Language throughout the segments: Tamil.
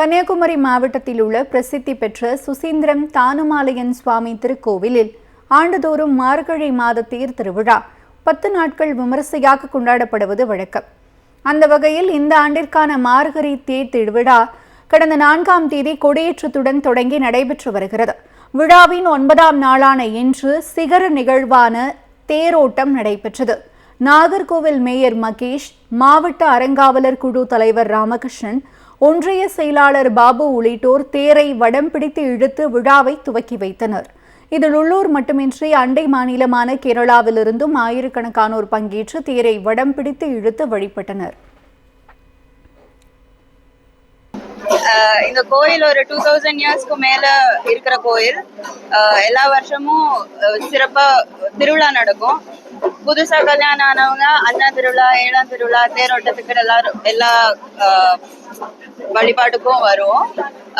கன்னியாகுமரி மாவட்டத்தில் உள்ள பிரசித்தி பெற்ற சுசீந்திரம் தானுமாலையன் சுவாமி திருக்கோவிலில் ஆண்டுதோறும் மார்கழி மாத தேர் திருவிழா பத்து நாட்கள் விமரிசையாக கொண்டாடப்படுவது வழக்கம். அந்த வகையில் இந்த ஆண்டிற்கான மார்கழி தேர் திருவிழா கடந்த நான்காம் தேதி கொடியேற்றத்துடன் தொடங்கி நடைபெற்று வருகிறது. விழாவின் ஒன்பதாம் நாளான இன்று சிகர நிகழ்வான தேரோட்டம் நடைபெற்றது. நாகர்கோவில் மேயர் மகேஷ் மாவட்ட அறங்காவலர் குழு தலைவர் ராமகிருஷ்ணன் ஒன்றிய செயலாளர் பாபு உள்ளிட்டோர் தேரை வடம் பிடித்து இழுத்து விழாவை துவக்கி வைத்தனர். இதில் உள்ளூர் மட்டுமின்றி அண்டை மாநிலமான கேரளாவிலிருந்தும் ஆயிரக்கணக்கானோர் பங்கேற்று தேரை வடம் பிடித்து இழுத்து வழிபட்டனர். இந்த கோயில் ஒரு டூ தௌசண்ட் இயர்ஸ்க்கு மேல இருக்கிற கோயில். எல்லா வருஷமும் சிறப்பா திருவிழா நடக்கும். புதுசா கல்யாணம் ஆனவங்க அண்ணா திருவிழா ஏழாம் திருவிழா தேரோட்டத்துக்கு எல்லாரும் எல்லா ஆஹ் வழிபாட்டுக்கும் வருவோம்.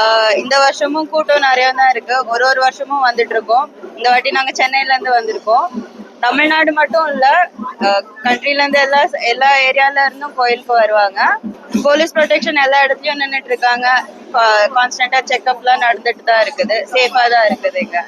ஆஹ் இந்த வருஷமும் கூட்டம் நிறைய தான் இருக்கு. ஒரு ஒரு வருஷமும் வந்துட்டு இருக்கோம் இந்த வாட்டி நாங்க சென்னையில இருந்து வந்திருக்கோம். தமிழ்நாடு மட்டும் இல்ல கண்ட்ரில இருந்து எல்லா எல்லா ஏரியால இருந்தும் கோயிலுக்கு வருவாங்க. போலீஸ் ப்ரொடெக்ஷன் எல்லா இடத்துலயும் நின்னுட்டு இருக்காங்க கான்ஸ்டன்டா செக்அப்லாம் நடந்துட்டு தான் இருக்குது. சேஃபா தான் இருக்குது இங்க.